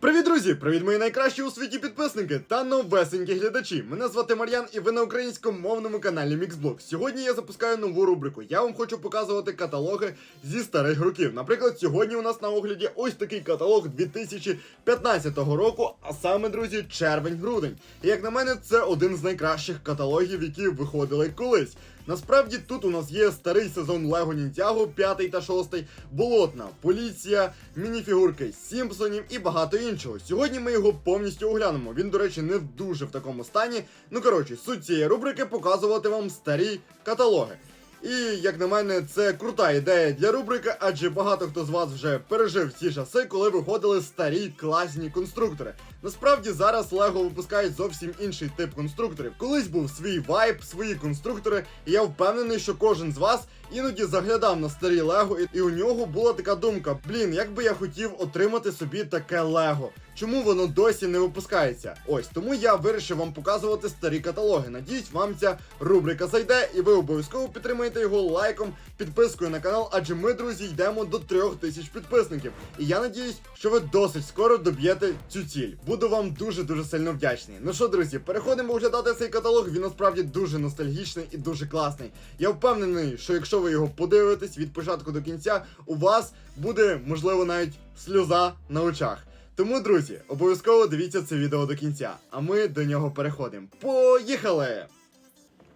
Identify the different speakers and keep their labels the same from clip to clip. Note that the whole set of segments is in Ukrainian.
Speaker 1: Привіт, друзі! Привіт, мої найкращі у світі підписники та новесенькі глядачі. Мене звати Мар'ян, і ви на українськомовному каналі Mixblog. Сьогодні я запускаю нову рубрику. Я вам хочу показувати каталоги зі старих років. Наприклад, сьогодні у нас на огляді ось такий каталог 2015 року, а саме, друзі, червень-грудень. І як на мене, це один з найкращих каталогів, які виходили колись. Насправді тут у нас є старий сезон Лего Ніндзяго, 5 та 6, болотна, поліція, мініфігурки Сімпсонів і багато іншого. Сьогодні ми його повністю оглянемо. Він, до речі, не дуже в такому стані. Ну коротше, суть цієї рубрики показувати вам старі каталоги. І як на мене, це крута ідея для рубрики, адже багато хто з вас вже пережив ці часи, коли виходили старі класні конструктори. Насправді зараз Лего випускають зовсім інший тип конструкторів. Колись був свій вайб, свої конструктори, і я впевнений, що кожен з вас іноді заглядав на старі Лего, і, у нього була така думка: блін, як би я хотів отримати собі таке Лего. Чому воно досі не випускається? Ось тому я вирішив вам показувати старі каталоги. Надіюсь, вам ця рубрика зайде, і ви обов'язково підтримаєте його лайком, підпискою на канал, адже ми, друзі, йдемо до трьох тисяч підписників. І я надіюсь, що ви досить скоро доб'єте цю ціль. Буду вам дуже дуже сильно вдячний. Ну що, друзі, переходимо оглядати цей каталог. Він насправді дуже ностальгічний і дуже класний. Я впевнений, що якщо ви його подивитесь від початку до кінця, у вас буде можливо навіть сльоза на очах. Тому, друзі, обов'язково дивіться це відео до кінця, а ми до нього переходимо. Поїхали!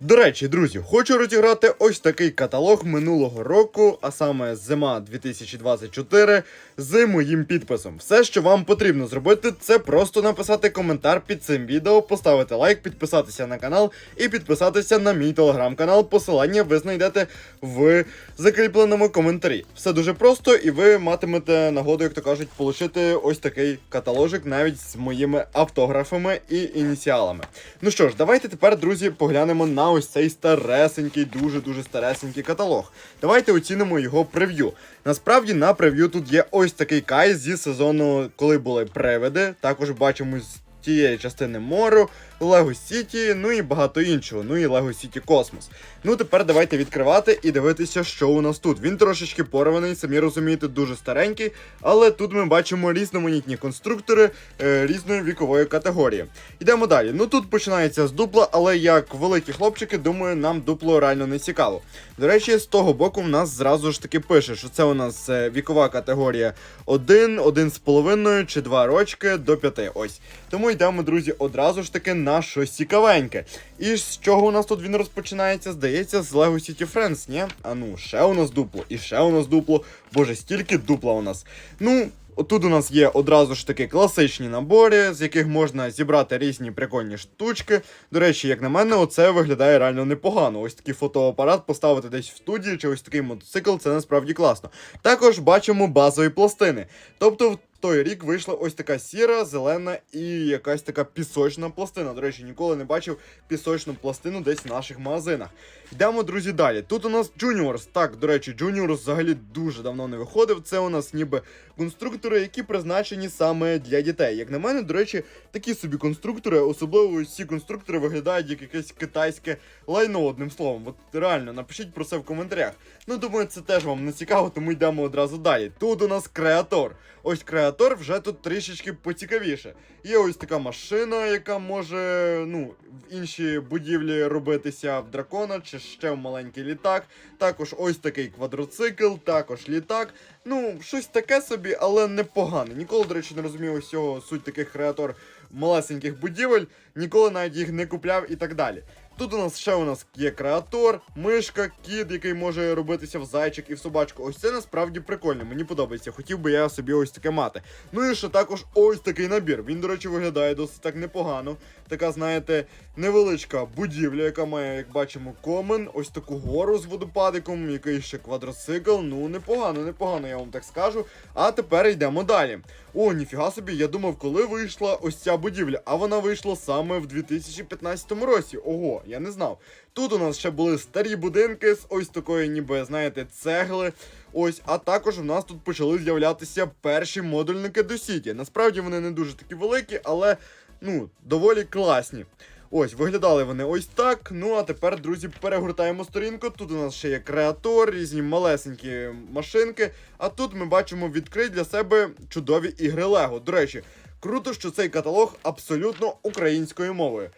Speaker 1: До речі, друзі, хочу розіграти ось такий каталог минулого року, а саме зима 2024, з моїм підписом. Все, що вам потрібно зробити, це просто написати коментар під цим відео, поставити лайк, підписатися на канал і підписатися на мій телеграм-канал. Посилання ви знайдете в закріпленому коментарі. Все дуже просто, і ви матимете нагоду, як то кажуть, отримати ось такий каталожик навіть з моїми автографами і ініціалами. Ну що ж, давайте тепер, друзі, поглянемо на ось цей старесенький, дуже-дуже старесенький каталог. Давайте оцінимо його прев'ю. Насправді на прев'ю тут є ось такий кай зі сезону, коли були привиди. Також бачимо з тієї частини Мору, Лего Сіті, ну і багато іншого. Ну і Лего Сіті Космос. Ну тепер давайте відкривати і дивитися, що у нас тут. Він трошечки порваний, самі розумієте, дуже старенький, але тут ми бачимо різноманітні конструктори е, різної вікової категорії. Йдемо далі. Ну тут починається з дупла, але як великі хлопчики, думаю, нам дупло реально не цікаво. До речі, з того боку в нас зразу ж таки пише, що це у нас е, вікова категорія 1, 1,5 чи 2 рочки до 5. Ось. Тому йдемо, друзі, одразу ж таки на щось цікавеньке. І з чого у нас тут він розпочинається? Здається, з Lego City Friends, ні? А ну, ще у нас дупло, і ще у нас дупло. Боже, стільки дупла у нас. Ну. Отут у нас є одразу ж таки класичні набори, з яких можна зібрати різні прикольні штучки. До речі, як на мене, оце виглядає реально непогано. Ось такий фотоапарат поставити десь в студії, чи ось такий мотоцикл, це насправді класно. Також бачимо базові пластини. Тобто той рік вийшла ось така сіра, зелена і якась така пісочна пластина. До речі, ніколи не бачив пісочну пластину десь в наших магазинах. Йдемо, друзі, далі. Тут у нас Juniors. Так, до речі, Juniors взагалі дуже давно не виходив. Це у нас ніби конструктори, які призначені саме для дітей. Як на мене, до речі, такі собі конструктори, особливо ці конструктори виглядають як якесь китайське лайно, одним словом. От реально, напишіть про це в коментарях. Ну, думаю, це теж вам не цікаво, тому йдемо одразу далі. Тут у нас креатор. Ось креатор вже тут трішечки поцікавіше. Є ось така машина, яка може ну, в інші будівлі робитися в дракона чи ще в маленький літак. Також ось такий квадроцикл, також літак. Ну, щось таке собі, але непогане. Ніколи, до речі, не розумів ось цього суть таких креатор малесеньких будівель, ніколи навіть їх не купляв і так далі. Тут у нас ще у нас є креатор, мишка, кіт, який може робитися в зайчик і в собачку. Ось це насправді прикольно, мені подобається. Хотів би я собі ось таке мати. Ну і ще також ось такий набір. Він, до речі, виглядає досить так непогано. Така, знаєте, невеличка будівля, яка має, як бачимо, комен, ось таку гору з водопадиком, який ще квадроцикл. Ну, непогано, непогано, я вам так скажу. А тепер йдемо далі. О, ніфіга собі, я думав, коли вийшла ось ця будівля, а вона вийшла саме в 2015 році. Ого, я не знав. Тут у нас ще були старі будинки з ось такої, ніби, знаєте, цегли. Ось, а також у нас тут почали з'являтися перші модульники до Сіті. Насправді вони не дуже такі великі, але ну, доволі класні. Ось, виглядали вони ось так. Ну а тепер, друзі, перегортаємо сторінку. Тут у нас ще є креатор, різні малесенькі машинки. А тут ми бачимо відкрий для себе чудові ігри Лего. До речі, Круто, що цей каталог абсолютно українською мовою.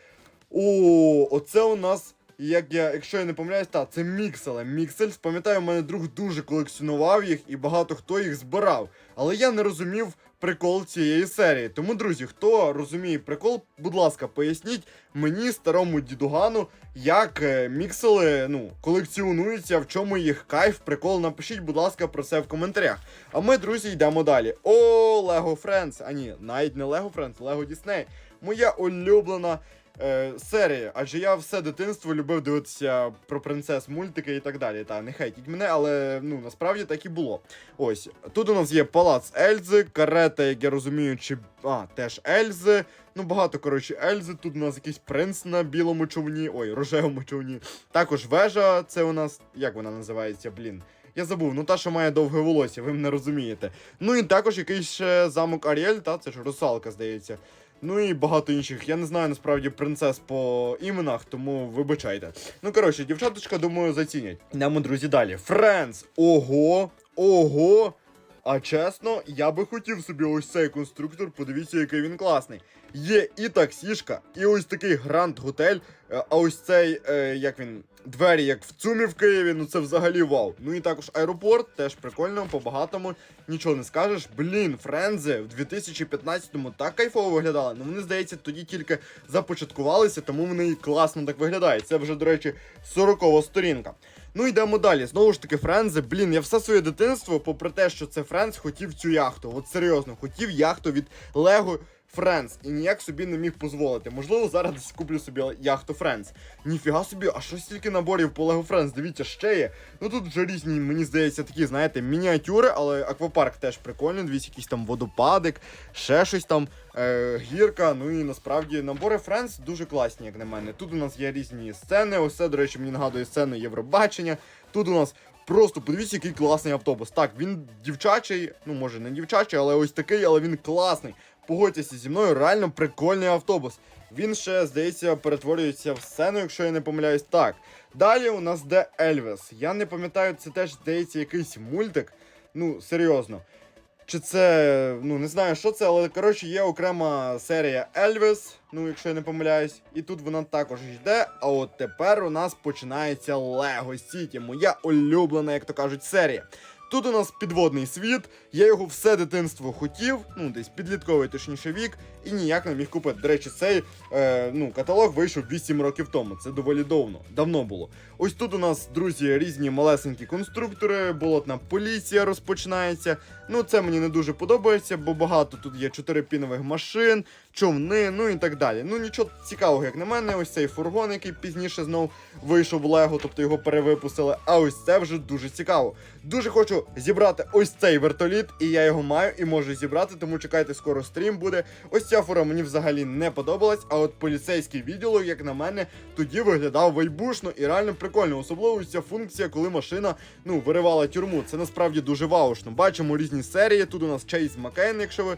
Speaker 1: О, оце у нас. Як я, якщо я не помиляюсь, та це мікселе. Міксель, пам'ятаю, у мене друг дуже колекціонував їх і багато хто їх збирав. Але я не розумів прикол цієї серії. Тому, друзі, хто розуміє прикол, будь ласка, поясніть мені, старому дідугану, як е, міксели ну, колекціонуються, в чому їх кайф, прикол. Напишіть, будь ласка, про це в коментарях. А ми, друзі, йдемо далі. О, Lego Friends. А ні, навіть не Lego Friends, Lego Disney. Моя улюблена е, серії, адже я все дитинство любив дивитися про принцес, мультики і так далі. Та не хейтіть мене, але ну насправді так і було. Ось тут у нас є палац Ельзи, карета, як я розумію, чи а, теж Ельзи. Ну, багато коротше Ельзи. Тут у нас якийсь принц на білому човні, ой, рожевому човні. Також вежа, це у нас як вона називається, блін. Я забув, ну та, що має довге волосся, ви мене розумієте. Ну і також якийсь ще замок Аріель, та це ж русалка, здається. Ну і багато інших. Я не знаю насправді принцес по іменах, тому вибачайте. Ну коротше, дівчаточка, думаю, зацінять. Йдемо, друзі, далі. Френс. Ого, ого. А чесно, я би хотів собі ось цей конструктор, подивіться, який він класний. Є і таксішка, і ось такий гранд готель. А ось цей, е, як він, двері, як в ЦУМі в Києві, ну це взагалі вау. Ну і також аеропорт, теж прикольно, по-багатому, нічого не скажеш. Блін, френзи в 2015-му так кайфово виглядали. Ну вони, здається, тоді тільки започаткувалися, тому вони класно так виглядають. Це вже, до речі, 40 сторінка. Ну йдемо далі. Знову ж таки, Френзи. Блін, я все своє дитинство, попри те, що це Френз, хотів цю яхту. От серйозно, хотів яхту від Лего Френз і ніяк собі не міг дозволити. Можливо, зараз десь куплю собі яхту Френз. Ніфіга собі, а що стільки наборів по Лего Френз? Дивіться, ще є. Ну тут вже різні, мені здається, такі, знаєте, мініатюри, але аквапарк теж прикольний. Дивіться, якийсь там водопадик, ще щось там, е, гірка. Ну і насправді набори Френз дуже класні, як на мене. Тут у нас є різні сцени. Ось це, до речі, мені нагадує сцену Євробачення. Тут у нас. Просто подивіться, який класний автобус. Так, він дівчачий, ну може не дівчачий, але ось такий, але він класний. Погодьтеся зі мною, реально прикольний автобус. Він ще, здається, перетворюється в сцену, якщо я не помиляюсь. Так. Далі у нас де Ельвес. Я не пам'ятаю, це теж здається якийсь мультик. Ну, серйозно. Чи це, ну не знаю, що це, але коротше є окрема серія Ельвіс, ну якщо я не помиляюсь, і тут вона також йде. А от тепер у нас починається Лего Сіті, моя улюблена, як то кажуть, серія. Тут у нас підводний світ, я його все дитинство хотів, ну десь підлітковий точніше вік, і ніяк не міг купити. До речі, цей е, ну, каталог вийшов 8 років тому. Це доволі давно, давно було. Ось тут у нас, друзі, різні малесенькі конструктори, болотна поліція розпочинається. Ну, це мені не дуже подобається, бо багато тут є чотирипінових машин, човни, ну і так далі. Ну нічого цікавого, як на мене, ось цей фургон, який пізніше знов вийшов в Лего, тобто його перевипустили. А ось це вже дуже цікаво. Дуже хочу зібрати ось цей вертоліт, і я його маю і можу зібрати, тому чекайте, скоро стрім буде. Ось ця фура мені взагалі не подобалась, а от поліцейський відділок, як на мене, тоді виглядав вайбушно і реально прикольно. Особливо ця функція, коли машина ну виривала тюрму. Це насправді дуже ваушно. Бачимо різні серії. Тут у нас Чейз Макен, якщо ви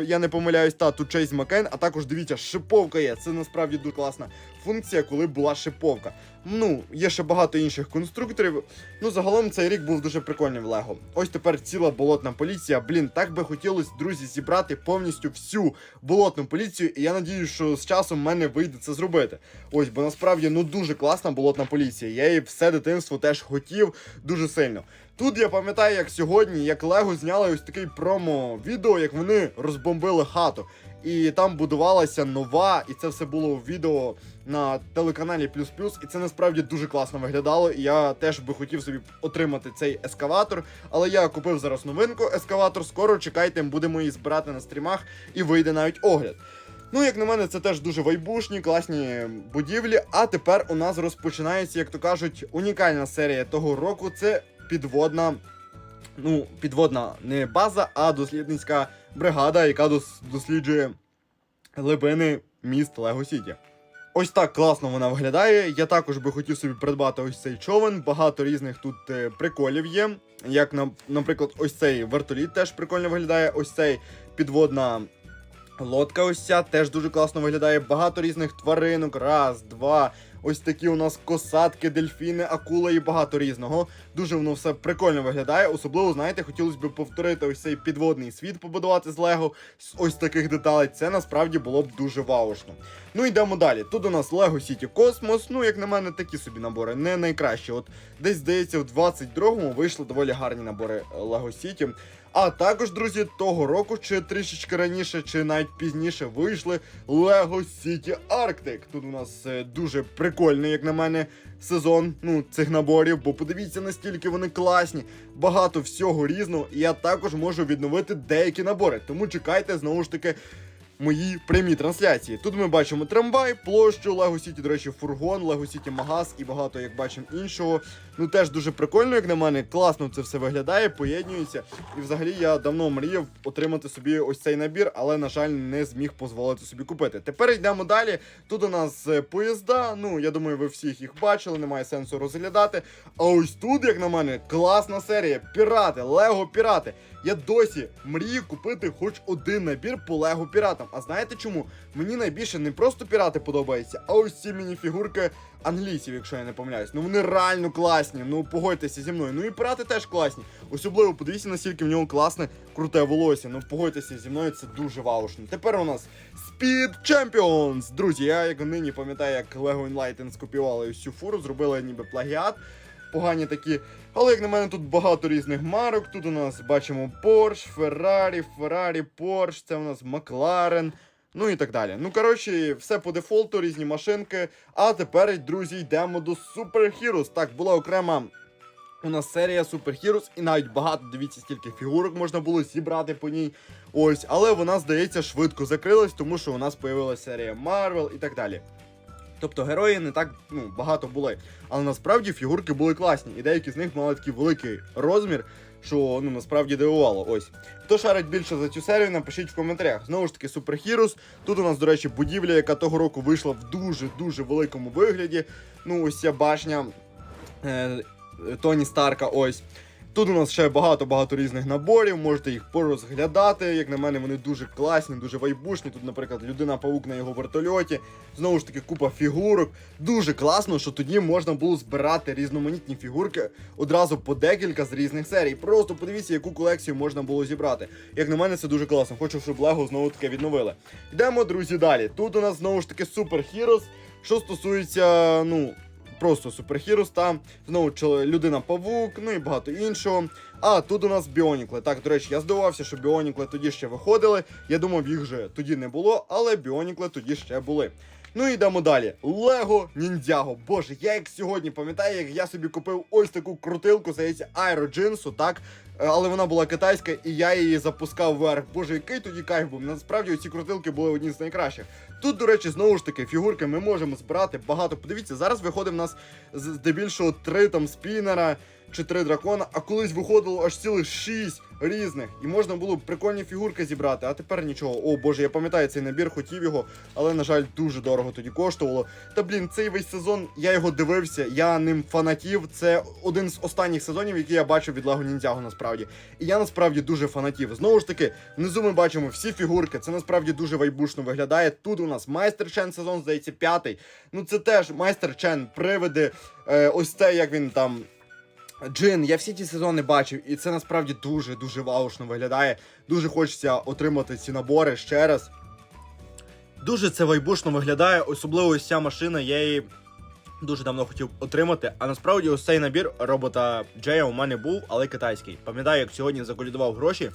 Speaker 1: я не помиляюсь, та тут Чейз Макен, а також дивіться, шиповка є. Це насправді дуже класна функція, коли була шиповка. Ну, є ще багато інших конструкторів. Ну, загалом цей рік був дуже прикольний в Лего. Ось тепер ціла болотна поліція. Блін, так би хотілося, друзі, зібрати повністю всю болотну поліцію, і я надію, що з часом в мене вийде це зробити. Ось, бо насправді ну дуже класна болотна поліція. Я її все дитинство теж хотів дуже сильно. Тут я пам'ятаю, як сьогодні, як Лего зняли ось такий промо-відео, як вони розбомбили хату. І там будувалася нова, і це все було в відео на телеканалі Плюс Плюс. І це насправді дуже класно виглядало. І я теж би хотів собі отримати цей ескаватор. Але я купив зараз новинку ескаватор. Скоро чекайте, будемо її збирати на стрімах і вийде навіть огляд. Ну, як на мене, це теж дуже вайбушні, класні будівлі. А тепер у нас розпочинається, як то кажуть, унікальна серія того року. Це підводна. Ну, підводна не база, а дослідницька бригада, яка дос- досліджує глибини міст Лего Сіті. Ось так класно вона виглядає. Я також би хотів собі придбати ось цей човен. Багато різних тут е, приколів є. Як, на- наприклад, ось цей вертоліт теж прикольно виглядає. Ось цей підводна лодка ось ця теж дуже класно виглядає. Багато різних тваринок. Раз, два. Ось такі у нас косатки, дельфіни, акула і багато різного. Дуже воно все прикольно виглядає. Особливо, знаєте, хотілося б повторити ось цей підводний світ побудувати з Лего з ось таких деталей. Це насправді було б дуже ваушно. Ну йдемо далі. Тут у нас Lego City Cosmos. Ну, як на мене, такі собі набори, не найкращі. От десь здається, в 22-му вийшли доволі гарні набори е, Lego City. А також, друзі, того року, чи трішечки раніше, чи навіть пізніше вийшли Lego City Arctic. Тут у нас е, дуже прикольний, як на мене, сезон ну, цих наборів, бо подивіться, настільки вони класні, багато всього різного, і я також можу відновити деякі набори. Тому чекайте знову ж таки. Мої прямі трансляції. Тут ми бачимо трамвай, площу, Lego City, до речі, фургон, Lego City магаз і багато, як бачимо, іншого. Ну теж дуже прикольно, як на мене, класно це все виглядає, поєднується. І взагалі я давно мріяв отримати собі ось цей набір, але, на жаль, не зміг дозволити собі купити. Тепер йдемо далі. Тут у нас е, поїзда. Ну, я думаю, ви всіх їх бачили, немає сенсу розглядати. А ось тут, як на мене, класна серія. Пірати, Лего Пірати. Я досі мрію купити хоч один набір по Лего піратам. А знаєте чому? Мені найбільше не просто пірати подобаються, а ось ці мініфігурки англійців, якщо я не помиляюсь. Ну вони реально класні. Ну погодьтеся зі мною. Ну і пірати теж класні. Особливо подивіться, наскільки в нього класне круте волосся. Ну погодьтеся зі мною, це дуже ваушно. Тепер у нас Speed Champions! Друзі, я як нині пам'ятаю, як Lego Enlighten скопіювали цю фуру, зробили ніби плагіат. Погані такі. Але як на мене, тут багато різних марок. Тут у нас бачимо Porsche, Ferrari, Ferrari, Porsche, це у нас McLaren. Ну і так далі. Ну, коротше, все по дефолту, різні машинки. А тепер, друзі, йдемо до Super Heroes. Так, була окрема у нас серія Super Heroes, і навіть багато, дивіться, скільки фігурок можна було зібрати по ній. Ось, але вона, здається, швидко закрилась, тому що у нас появилася серія Marvel і так далі. Тобто герої не так ну, багато були. Але насправді фігурки були класні, і деякі з них мали такий великий розмір, що ну насправді дивувало. Ось. Хто шарить більше за цю серію, напишіть в коментарях. Знову ж таки, Heroes. Тут у нас, до речі, будівля, яка того року вийшла в дуже-дуже великому вигляді. Ну, ось ця башня е, Тоні Старка. Ось. Тут у нас ще багато-багато різних наборів, можете їх порозглядати. Як на мене, вони дуже класні, дуже вайбушні. Тут, наприклад, людина-паук на його вертольоті. Знову ж таки, купа фігурок. Дуже класно, що тоді можна було збирати різноманітні фігурки одразу по декілька з різних серій. Просто подивіться, яку колекцію можна було зібрати. Як на мене, це дуже класно. Хочу, щоб Лего знову таки відновили. Йдемо, друзі, далі. Тут у нас знову ж таки Super Heroes, що стосується, ну просто суперхірос, там знову чол- людина-павук, ну і багато іншого. А тут у нас біонікли. Так, до речі, я здивувався, що біонікли тоді ще виходили. Я думав, їх вже тоді не було, але біонікли тоді ще були. Ну і йдемо далі. Лего Ніндзяго. Боже, я як сьогодні пам'ятаю, як я собі купив ось таку крутилку, здається, аероджинсу, так? Е, Але вона була китайська, і я її запускав вверх. Боже, який тоді кайф був. Насправді ці крутилки були одні з найкращих. Тут, до речі, знову ж таки, фігурки ми можемо збирати багато. Подивіться, зараз виходить в нас здебільшого три там спінера чи три дракона, а колись виходило аж цілих шість різних. І можна було б прикольні фігурки зібрати, а тепер нічого. О боже, я пам'ятаю цей набір, хотів його, але, на жаль, дуже дорого тоді коштувало. Та блін, цей весь сезон я його дивився, я ним фанатів. Це один з останніх сезонів, які я бачив від Lego Ninjago, насправді. І я насправді дуже фанатів. Знову ж таки, внизу ми бачимо всі фігурки. Це насправді дуже вайбушно виглядає. Тут у нас майстер Чен сезон, здається, п'ятий. Ну це теж майстер Чен, привиди. Е, ось це як він там. Джин, я всі ті сезони бачив, і це насправді дуже дуже ваушно виглядає. Дуже хочеться отримати ці набори ще раз. Дуже це вайбушно виглядає, особливо ось ця машина, я її дуже давно хотів отримати. А насправді ось цей набір робота Джея у мене був, але китайський. Пам'ятаю, як сьогодні заколядував гроші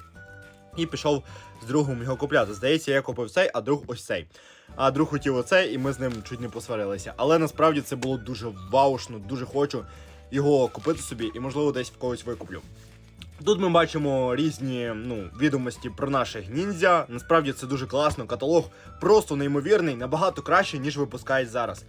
Speaker 1: і пішов з другом його купляти. Здається, я купив цей, а друг ось цей. А друг хотів оцей, і ми з ним чуть не посварилися. Але насправді це було дуже ваушно, дуже хочу його купити собі і, можливо, десь в когось викуплю. Тут ми бачимо різні ну, відомості про наших ніндзя. Насправді це дуже класно. Каталог просто неймовірний, набагато краще, ніж випускають зараз.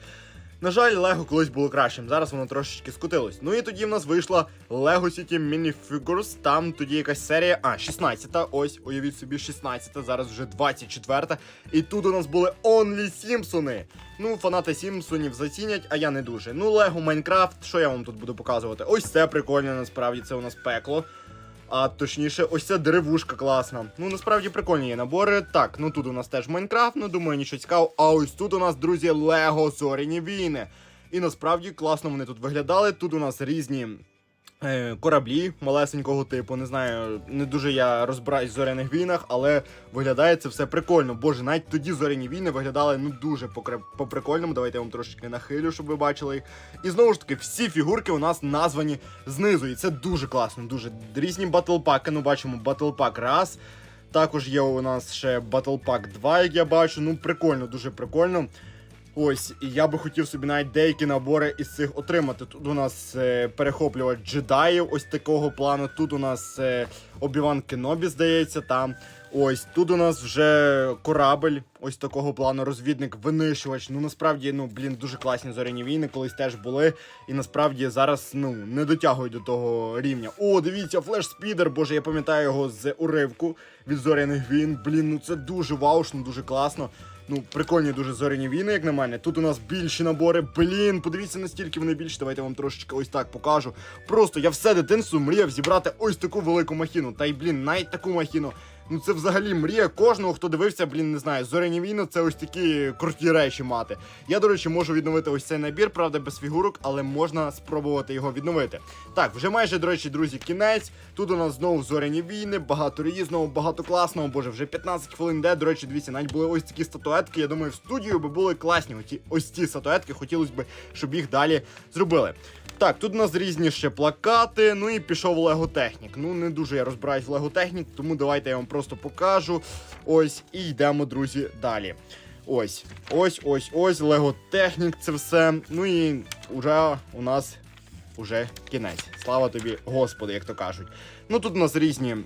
Speaker 1: На жаль, Лего колись було кращим, зараз воно трошечки скотилось. Ну і тоді в нас вийшла Lego City Minifigures, там тоді якась серія, а, 16-та, ось, уявіть собі, 16-та, зараз вже 24-та. І тут у нас були Only Сімпсони. Ну, фанати Сімпсонів зацінять, а я не дуже. Ну, Лего Майнкрафт, що я вам тут буду показувати? Ось це прикольно, насправді, це у нас пекло. А точніше, ось ця деревушка класна. Ну насправді прикольні є набори. Так, ну тут у нас теж Майнкрафт, ну думаю, нічого цікавого. А ось тут у нас, друзі, Лего Зоряні війни. І насправді класно вони тут виглядали. Тут у нас різні. Е, Кораблі малесенького типу, не знаю, не дуже я розбираюсь в зоряних війнах, але виглядає це все прикольно. Боже, навіть тоді зоряні війни виглядали ну дуже покре- по-прикольному. Давайте я вам трошечки нахилю, щоб ви бачили їх. І знову ж таки, всі фігурки у нас названі знизу. І це дуже класно. Дуже різні батлпаки. Ну, бачимо, батлпак раз. Також є у нас ще Pack 2, як я бачу. Ну, прикольно, дуже прикольно. Ось, і я би хотів собі навіть деякі набори із цих отримати. Тут у нас е, перехоплювач джедаїв, ось такого плану. Тут у нас е, Обіван Кенобі, здається, там. Ось тут у нас вже корабель, ось такого плану, розвідник, винищувач. Ну насправді, ну блін, дуже класні зоряні війни, колись теж були. І насправді зараз ну не дотягують до того рівня. О, дивіться, флеш спідер, боже, я пам'ятаю його з уривку від зоряних війн. Блін, ну це дуже ваушно, дуже класно. Ну, прикольні дуже зоряні війни, як на мене. Тут у нас більші набори. Блін, подивіться, настільки вони більші. Давайте вам трошечки ось так покажу. Просто я все дитинство мріяв зібрати ось таку велику махіну. Та й блін, навіть таку махіну. Ну це взагалі мрія кожного, хто дивився, блін, не знаю, зоряні війни, це ось такі круті речі мати. Я, до речі, можу відновити ось цей набір, правда, без фігурок, але можна спробувати його відновити. Так, вже майже, до речі, друзі, кінець. Тут у нас знову зоряні війни, багато різного, багато класного. Боже, вже 15 хвилин де. До речі, дивіться, навіть були ось такі статуетки. Я думаю, в студію би були класні. Оті, ось ці статуетки. Хотілося б, щоб їх далі зробили. Так, тут у нас різні ще плакати, ну і пішов Лего-технік. Ну, не дуже я розбираюсь в Лего-технік, тому давайте я вам просто покажу. Ось, і йдемо, друзі, далі. Ось, ось, ось, ось, Лего-технік, це все. Ну і вже у нас уже кінець. Слава тобі, Господи, як то кажуть. Ну тут у нас різні.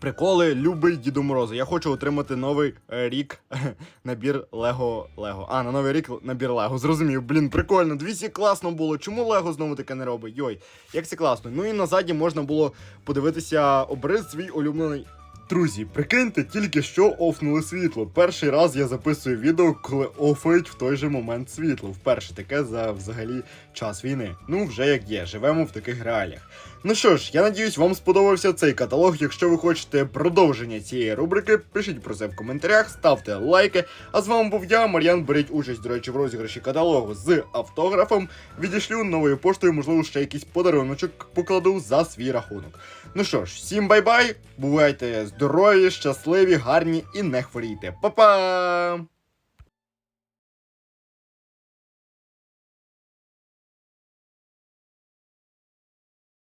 Speaker 1: Приколи, любий Діду Морозу. Я хочу отримати новий е, рік набір Лего Лего. А, на новий рік набір Лего. Зрозумів, блін, прикольно. Двісті класно було. Чому Лего знову таке не робить? Йой, як це класно. Ну і назаді можна було подивитися обрис свій улюблений. Друзі, прикиньте, тільки що офнули світло. Перший раз я записую відео, коли офають в той же момент світло. Вперше таке за взагалі час війни. Ну, вже як є, живемо в таких реаліях. Ну що ж, я надіюсь, вам сподобався цей каталог. Якщо ви хочете продовження цієї рубрики, пишіть про це в коментарях, ставте лайки. А з вами був я, Мар'ян. Беріть участь, до речі, в розіграші каталогу з автографом. Відішлю новою поштою, можливо, ще якийсь подаруночок покладу за свій рахунок. Ну що ж, всім бай-бай, бувайте здорові, щасливі, гарні і не хворійте. Па-па!